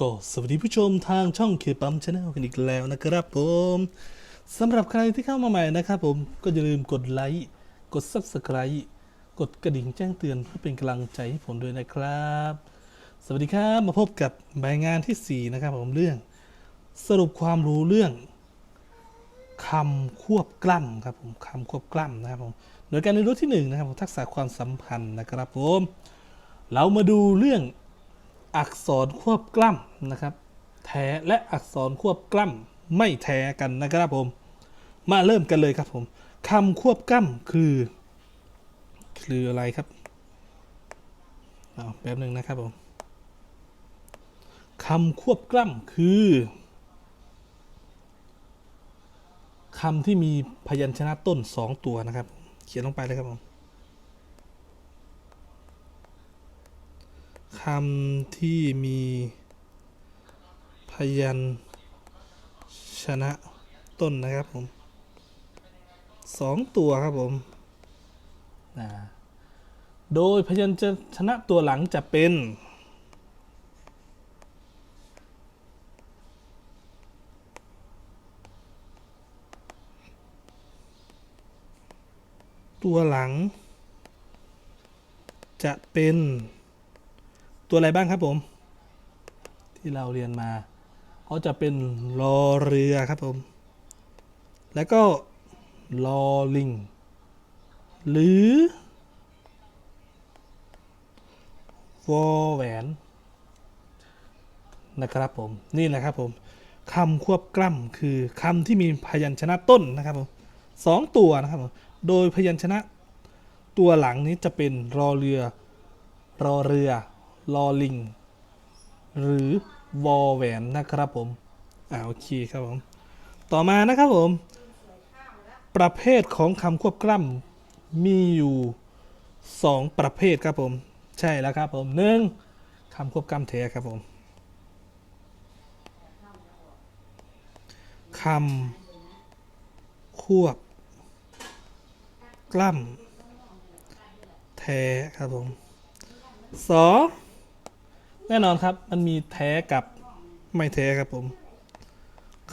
ก็สวัสดีผู้ชมทางช่องเคปั๊มชาแนลกันอีกแล้วนะครับผมสำหรับใครที่เข้ามาใหม่นะครับผมก็อย่าลืมกดไลค์กด Subscribe กดกระดิ่งแจ้งเตือนเพื่อเป็นกำลังใจให้ผมด้วยนะครับ สวัสดีครับมาพบกับรายงานทีสี่ 4 นะครับผมเรื่อง สรุปความรู้เรื่องคำควบกล้ำครับผมคำควบกล้ำนะครับผมโดยการเรียนรู้ที่หนึ่งนะครับผมทักษะความสัมพันธ์นะครับผมเรามาดูเรื่อง อักษรควบกล้ำนะครับ แท้และอักษรควบกล้ำไม่แท้กันนะครับผม มาเริ่มกันเลยครับผมคำควบกล้ำคือ คืออะไรครับเอาแป๊บหนึ่งนะครับผมคำควบกล้ำคือคำที่มีพยัญชนะต้นสองตัวนะครับ เขียนลงไปเลยครับผม คำที่มีพยัญชนะต้นนะครับผมสองตัวครับผมนะโดยพยัญชนะตัวหลังจะเป็น ตัวหลัง จะเป็น ตัวอะไรบ้างครับผม ที่เราเรียนมาเขาจะเป็นรอเรือครับผม แล้วก็ลอลิง หรือวอแหวนนะครับผมนี่แหละครับผมคำควบกล้ำคือคำที่มีพยัญชนะต้นนะครับผมสองตัวนะครับผมโดยพยัญชนะตัวหลังนี้จะเป็นรอเรือรอเรือ ลอลิง หรือวอแหวนนะครับผม อ่าโอเคครับผม ต่อมานะครับผม ประเภทของคำควบกล้ำมีอยู่สองประเภทครับผม ใช่แล้วครับผมหนึ่งคำควบกล้ำแท้ครับผมคำควบ กล้ำแท้ครับผมสอง แน่นอนครับ มันมีแท้กับไม่แท้ครับผม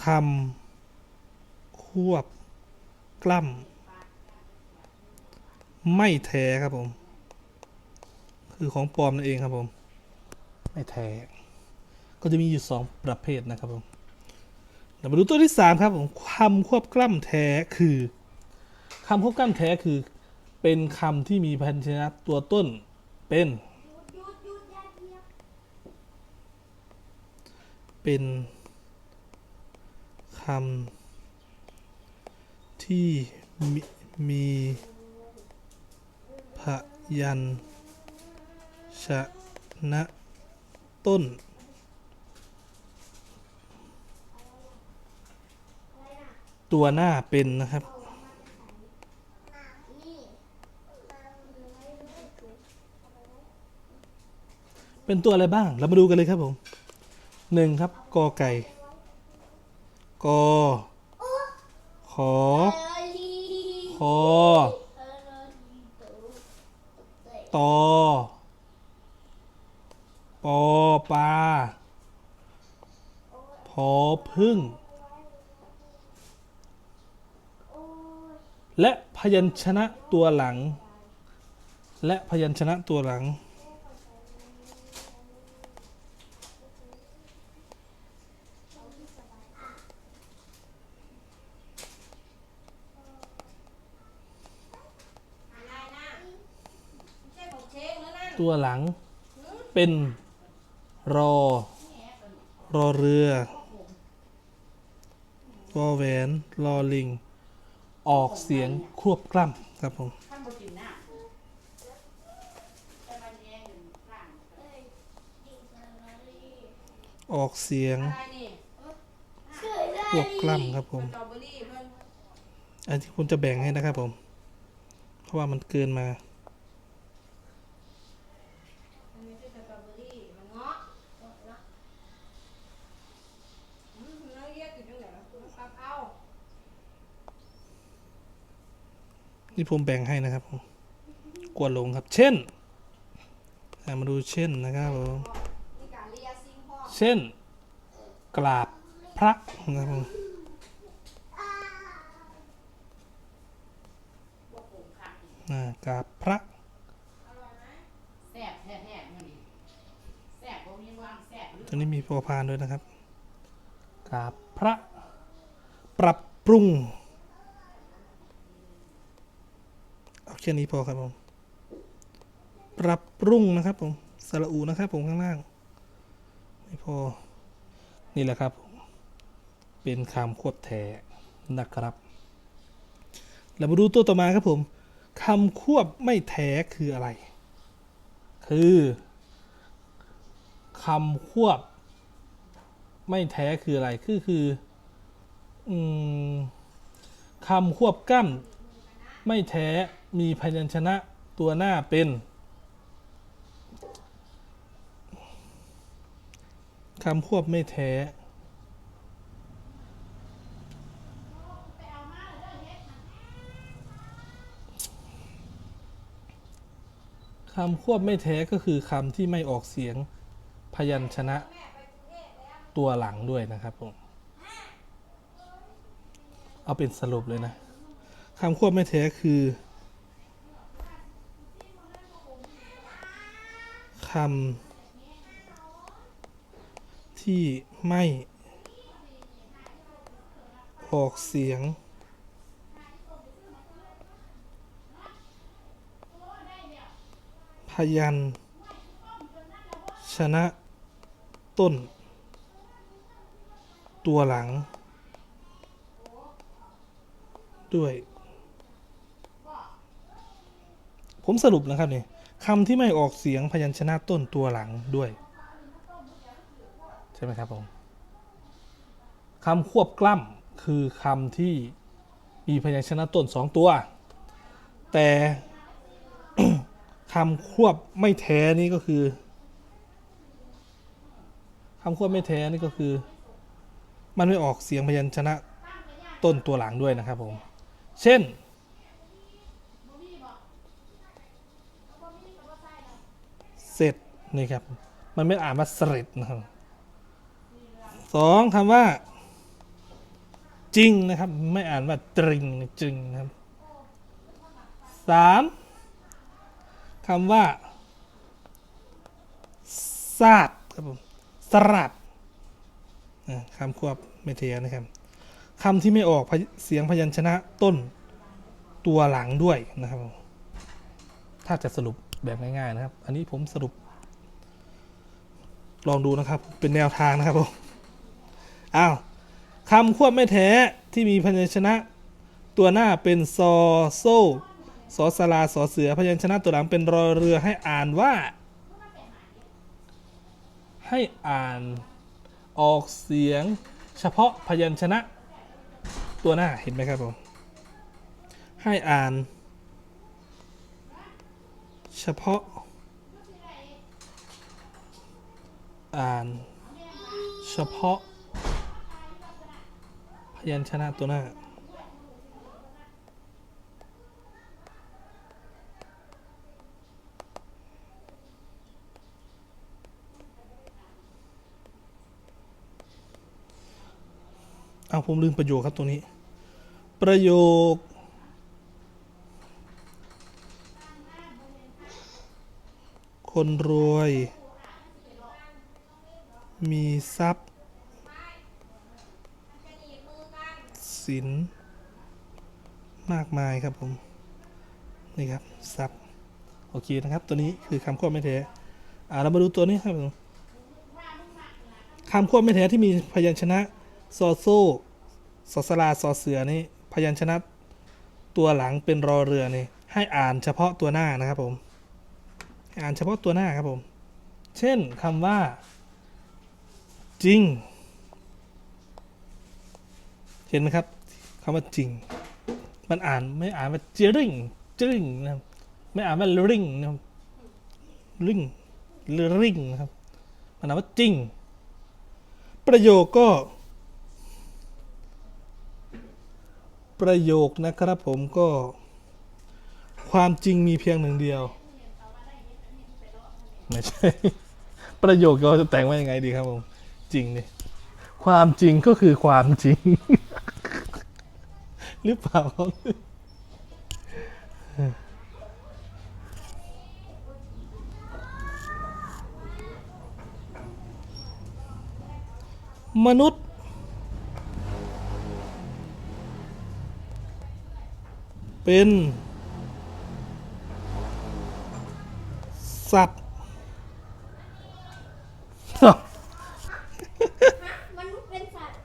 คำควบ กล้ำไม่แท้ครับผม คือของปลอมนั่นเองครับผม ไม่แท้ ก็จะมีอยู่สองประเภทนะครับผมเรามาดูตัวที่สามครับผมคำควบกล้ำแท้คือคำควบกล้ำแท้คือ เป็นคำที่มีพยัญชนะตัวต้นเป็น เป็นคำที่มีมีพยัญชนะต้น ตัวหน้าเป็นนะครับ เป็นตัวอะไรบ้าง เรามาดูกันเลยครับผม หนึ่งครับกอไก่กอขอคอตอปอปลาพอพึ่ง และพยัญชนะตัวหลัง และพยัญชนะตัวหลัง ตัวหลัง เป็นรอ รอเรือวอแหวนรอลิง ออกเสียงควบกล้ำครับผมออกเสียงควบกล้ำครับผม อันที่ผมจะแบ่งให้นะครับผม เพราะว่ามันเกินมา อันนี้คือสตรอเบอรี่มันเงาะเงาะเนาะอืมแล้วเรียกอยู่ตรงไหนล่ะปรับเอา นี่ผมแบ่งให้นะครับกวนลงครับ เช่นมาดูเช่นนะครับผมเช่น กราบพระนะครับผมกากราบพระแซ่บแท้ๆมื้อนี้แซ่บบ่มีวางแซ่บหรือตัวนี้มีพอพานด้วยนะครับกราบพระ ปรับปรุง เอา แค่นี้พอครับผม ปรับปรุงนะครับผมสระอูนะครับผมข้างล่าง ไม่พอ นี่แหละครับผมเป็นคำควบแท้นะครับ เรามาดูตัวต่อมาครับผมคำควบไม่แท้คืออะไร คือคำควบ ไม่แท้คืออะไร คือคืออืมคำควบกล้ำไม่แท้ มีพยัญชนะตัวหน้าเป็น คำควบไม่แท้ คำควบไม่แท้ก็คือคำที่ไม่ออกเสียงพยัญชนะตัวหลังด้วยนะครับผม เอาเป็นสรุปเลยนะคำควบไม่แท้คือ คำที่ไม่ ออกเสียง พยัญชนะต้น ตัวหลัง ด้วย ผมสรุปนะครับเนี่ย คำที่ไม่ออกเสียงพยัญชนะต้นตัวหลังด้วย ใช่ไหมครับผมคำควบกล้ำคือคำที่มีพยัญชนะต้นสองตัว แต่คำควบไม่แท้นี่ก็คือคำควบไม่แท้นี่ก็คือ มันไม่ออกเสียงพยัญชนะต้นตัวหลังด้วยนะครับผม เช่น เสร็จนี่ครับ มันไม่อ่านว่าเสร็จนะครับสองคำว่า จริงนะครับ ไม่อ่านว่าตริงจริงนะครับสามคำว่าซาดครับผมสลัดคำควบไม่เทียนะครับคำที่ไม่ออกเสียงพยัญชนะต้นตัวหลังด้วยนะครับ ถ้าจะสรุป แบบง่ายๆนะครับ อันนี้ผมสรุป ลองดูนะครับ เป็นแนวทางนะครับผม อ้าวคำควบไม่แท้ที่มีพยัญชนะตัวหน้าเป็นซอโซสอสลาสอเสือพยัญชนะตัวหลังเป็นรอเรือให้อ่านว่า ให้อ่านออกเสียง เฉพาะพยัญชนะ ตัวหน้าเห็นไหมครับผม ให้อ่าน เฉพาะ อ่าน เฉพาะ พยัญชนะตัวหน้า เอาผมลืมประโยคครับตรงนี้ ประโยค คนรวย มีทรัพย์ สิน มากมายครับผม นี่ครับทรัพย์ โอเคนะครับ ตัวนี้คือคำควบไม่แท้อ่าเรามาดูตัวนี้ครับผมคำควบไม่แท้ที่มีพยัญชนะซอโซสอสลาซอเสือนี่พยัญชนะตัวหลังเป็นรอเรือนี่ให้อ่านเฉพาะตัวหน้านะครับผม อ่านเฉพาะตัวหน้าครับผม เช่นคำว่า จริง เห็นไหมครับคำว่าจริง มันอ่านไม่อ่านว่าจริงจริงนะครับไม่อ่านว่าริงนะครับริงหรือริงนะครับมันอ่านว่าจริง ประโยคก็ ประโยคนะครับผมก็ ความจริงมีเพียงหนึ่งเดียว ไม่ใช่ ประโยคเราจะแต่งว่ายังไงดีครับผมจริงเนี่ยความจริงก็คือความจริง หรือเปล่ามนุษย์เป็น สัตว์ ฮะมนุษย์เป็นสัตว์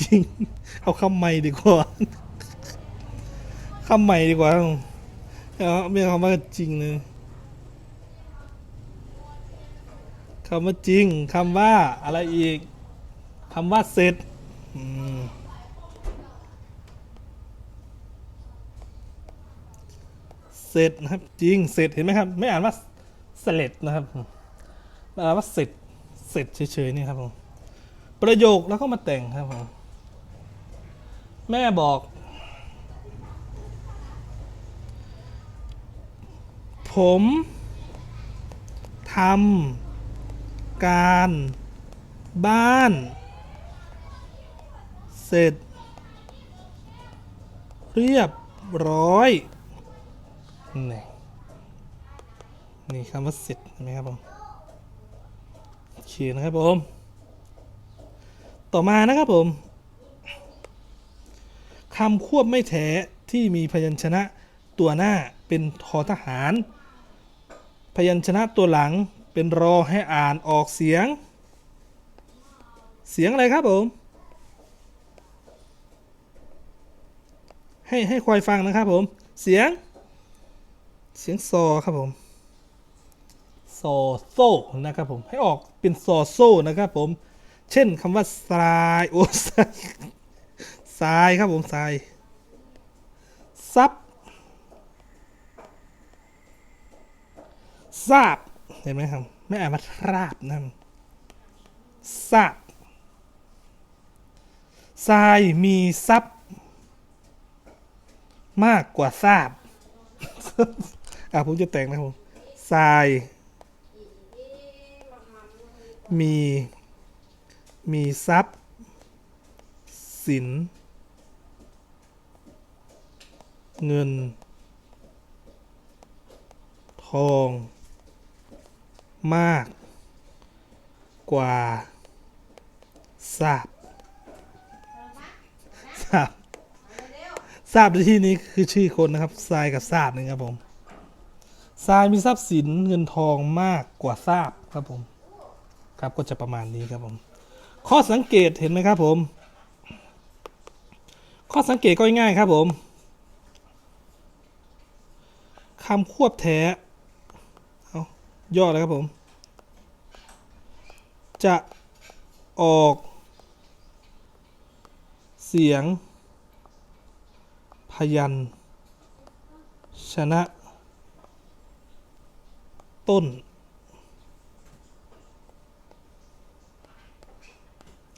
จริง เอาคำใหม่ดีกว่าคำใหม่ดีกว่าเอาไม่เอาคำว่าจริงเลยคำว่าจริงคำว่าอะไรอีกคำว่าเสร็จเสร็จนะครับ จริงเสร็จเห็นไหมครับ ไม่อ่านว่าเสร็จนะครับอ่านว่าเสร็จเสร็จเฉยๆนี่ครับผมประโยคแล้วก็มาแต่งครับผม แม่บอก ผมทำการบ้าน เสร็จ เรียบร้อย นี่นี่คำว่าเสร็จเห็นไหมครับผมโอเคนะครับผม ต่อมานะครับผม คำควบไม่แท้ที่มีพยัญชนะตัวหน้าเป็นทอทหาร พยัญชนะตัวหลังเป็นรอให้อ่านออกเสียง เสียงอะไรครับผม ให้ให้ควายฟังนะครับผม เสียง เสียงซอครับผมซอโซนะครับผมให้ออกเป็นซอโซนะครับผม เช่นคำว่าทรายโอ้ทราย ทรายครับผมทรายซับซาบเห็นไหมครับ ไม่อ่านว่าราบนะซาบทรายมีซับมากกว่าทราบอะผมจะแต่งนะครับผมทราย มี มีทรัพย์สิน เงิน ทอง มาก กว่าทราบทราบทราบในที่นี้คือชื่อคนนะครับทรายกับทราบนะครับผมทรายมีทรัพย์สินเงินทองมากกว่าทราบครับผม ครับก็จะประมาณนี้ครับผม ข้อสังเกตเห็นไหมครับผม ข้อสังเกตก็ง่ายครับผม คำควบแท้ เอาย่อเลยครับผม จะออก เสียง พยัญชนะ ต้น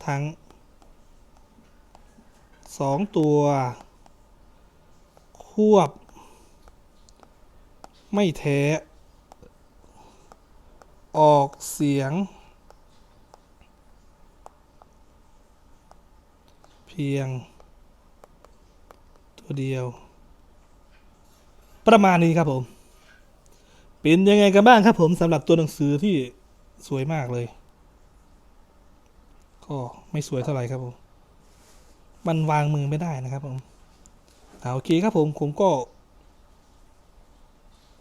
ทั้งสองตัว ควบ ไม่แท้ ออกเสียง เพียง ตัวเดียว ประมาณนี้ครับผม เป็นยังไงกันบ้างครับผมสำหรับตัวหนังสือที่สวยมากเลย ก็ไม่สวยเท่าไหร่ครับผมมันวางมือไม่ได้นะครับผมเอาโอเคครับผมผมก็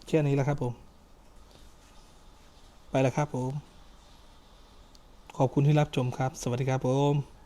แค่นี้แล้วครับผม ไปแล้วครับผม ขอบคุณที่รับชมครับ สวัสดีครับผม